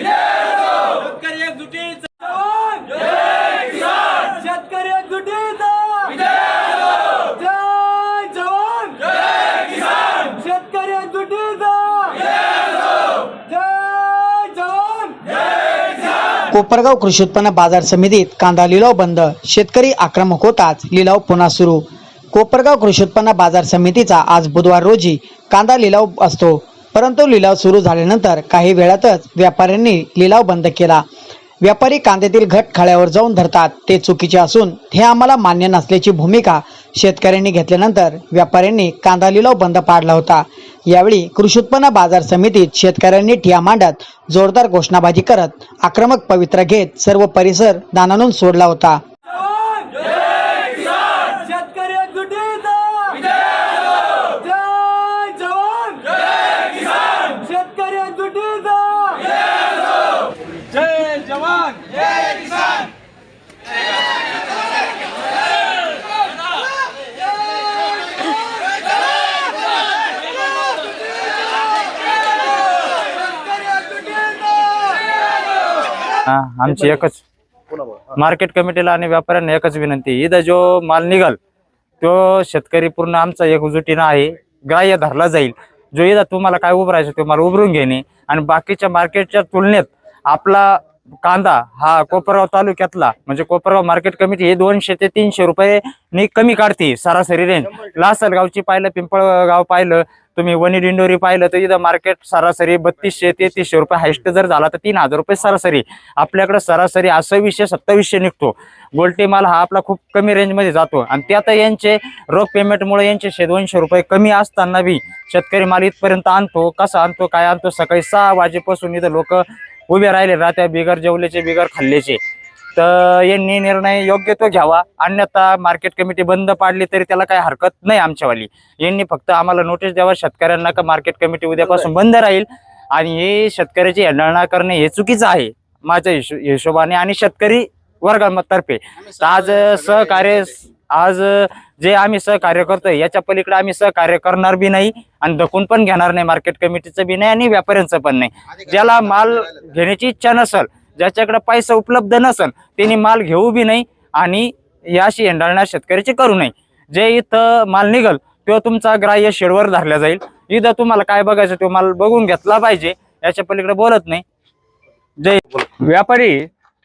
शेतकरी एकजुटीचा शेतकरी एकजुटीचा. जय जवान. शेतकरी एकजुटीचा. जय जवान. कोपरगाव कृषी उत्पन्न बाजार समितीत कांदा लिलाव बंद. शेतकरी आक्रमक होताच लिलाव पुन्हा सुरू. कोपरगाव कृषी उत्पन्न बाजार समितीचा आज बुधवार रोजी कांदा लिलाव असतो. परंतु लिलाव सुरू झाल्यानंतर काही वेळातच व्यापाऱ्यांनी लिलाव बंद केला. व्यापारी कांद्यातील घट खाळ्यावर जाऊन धरतात. ते चुकीचे असून हे आम्हाला मान्य नसल्याची भूमिका शेतकऱ्यांनी घेतल्यानंतर व्यापाऱ्यांनी कांदा लिलाव बंद पाडला होता. यावेळी कृषी उत्पन्न बाजार समितीत शेतकऱ्यांनी ठिया मांडत जोरदार घोषणाबाजी करत आक्रमक पवित्रा घेत सर्व परिसर दानानून सोडला होता शेतकरी एकजुटीचा जय जवान शेतकरी एकजुटीचा जय जवान जय किसान हा, आमची एकच मार्केट कमिटीला आणि व्यापाऱ्यांना एकच विनंती इथं जो माल निघाल तो शेतकरी पूर्ण आमचा एकजुटीनं आहे. ग्राह्य धरला जाईल. जो इथं तुम्हाला काय उभरायचं तो माल उभरून घेणे. आणि बाकीच्या मार्केटच्या तुलनेत आपला कांदा हा कोपरगाव तालुक्यातला म्हणजे कोपरगाव मार्केट कमिटी हे दोनशे ते तीनशे रुपये कमी काढते सरासरी रेंज. लासलगावची पाहिलं पिंपळगाव पाहिलं तुम्ही वनी इंडोरी पाहिलं तर इथं मार्केट सरासरी बत्तीसशे तेहतीसशे रुपये हायस्ट जर झाला तर तीन हजार रुपये सरासरी. आपल्याकडे सरासरी असावीसशे सत्तावीसशे निघतो. गोल्टी माल हा आपला खूप कमी रेंजमध्ये जातो. आणि त्यात यांचे रोख पेमेंटमुळे यांचे शे दोनशे रुपये कमी असताना बी शेतकरी माल इथपर्यंत आणतो. कसा आणतो काय आणतो? सकाळी सहा वाजेपासून इथं लोक उभे राहिले. राहत्या बिगर जेवल्याचे बिगर खाल्ल्याचे. तर यांनी निर्णय योग्य तो घ्यावा. अन्यथा मार्केट कमिटी बंद पाडली तरी त्याला काही हरकत नाही आमच्यावाली. यांनी फक्त आम्हाला नोटीस द्यावा. शेतकऱ्यांना का मार्केट कमिटी उद्यापासून बंद राहील? आणि हे शेतकऱ्याची हेंडाळणा करणे हे चुकीचं आहे. माझ्या हिशो हिशोबाने आणि शेतकरी वर्गातर्फे. आज सहकार्य आज जे आम्ही सहकार्य करतोय याच्या पलीकडे आम्ही सहकार्य करणार बी नाही आणि दखून पण घेणार नाही. मार्केट कमिटीचं बी नाही आणि व्यापाऱ्यांचं पण नाही. ज्याला माल घेण्याची इच्छा नसल ज्याच्याकडे पैसा उपलब्ध नसन त्यांनी माल घेऊ बी नाही आणि याशी हेंडाळणा शेतकऱ्याची करू नये. जे इथं माल निघल तो तुमचा ग्राह्य शेडवर धरला जाईल. इथं तुम्हाला काय बघायचं तो माल बघून घेतला पाहिजे याच्या पलीकडे बोलत नाही. जय व्यापारी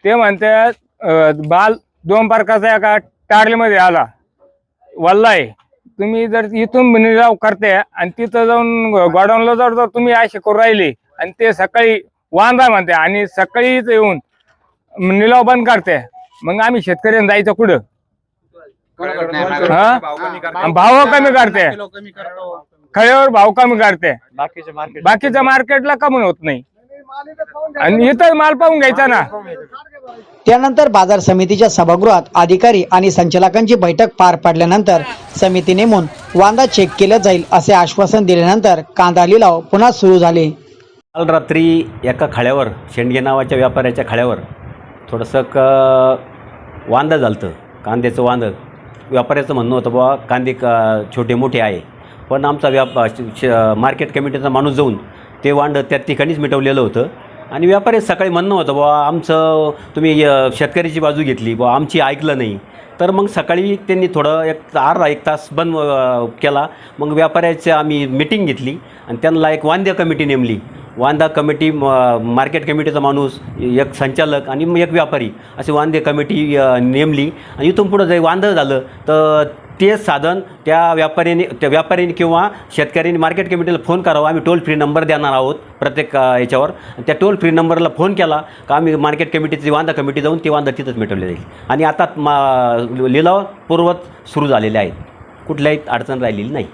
ते म्हणतात बाल दोन प्रकारचा एका टाळीमध्ये आला. वल्लाय तुम्ही जर इथून निराव करते आणि तिथं जाऊन गोडाऊनला जर जर तुम्ही असे करू राहिले आणि ते सकाळी वांदा म्हणते आणि सकाळीच येऊन निलाव बंद करते. मग आम्ही शेतकऱ्यांना जायचं कुठं? हा? भाव कमी करते. खळ्यावर भाव कमी करते. बाकीच्या मार्केटला कमी होत नाही. आणि इथं माल पाहून घ्यायचा ना. त्यानंतर बाजार समितीच्या सभागृहात अधिकारी आणि संचालकांची बैठक पार पडल्यानंतर समिती नेमून वांदा चेक केलं जाईल असे आश्वासन दिल्यानंतर कांदा लिलाव पुन्हा सुरू झाले. काल रात्री एका खाड्यावर शेंडगे नावाच्या व्यापाऱ्याच्या खाड्यावर थोडंसं क वांदं झालं होतं कांद्याचं वांदं. व्यापाऱ्याचं म्हणणं होतं बुवा कांदे क छोटे मोठे आहे. पण आमचा व्याप श- श- मार्केट कमिटीचा माणूस जाऊन ते वांदं त्या ठिकाणीच मिटवलेलं होतं. आणि व्यापारी सकाळी म्हणणं होतं बुवा आमचं तुम्ही शेतकऱ्याची बाजू घेतली बुवा आमची ऐकलं नाही. तर मग सकाळी त्यांनी थोडं एक अर्धा एक तास बंद केला. मग व्यापाऱ्याची आम्ही मिटिंग घेतली आणि त्यांना एक वांद्य कमिटी नेमली. वांदा कमिटी म- मार्केट कमिटीचा माणूस एक संचालक आणि मग एक व्यापारी अशी वांदे कमिटी नेमली. आणि इथून पुढं जर वांदं झालं तर ते साधन त्या व्यापाऱ्याने त्या व्यापाऱ्याने किंवा शेतकऱ्यांनी मार्केट कमिटीला फोन करावा. आम्ही टोल फ्री नंबर देणार आहोत प्रत्येक याच्यावर. त्या टोल फ्री नंबरला फोन केला का आम्ही मार्केट कमिटीची वांदा कमिटी जाऊन ते वांदा तिथंच मिटवले जाईल. आणि आता मा लिलाव पूर्वत सुरू झालेले आहेत. कुठल्याही अडचण राहिलेली नाही.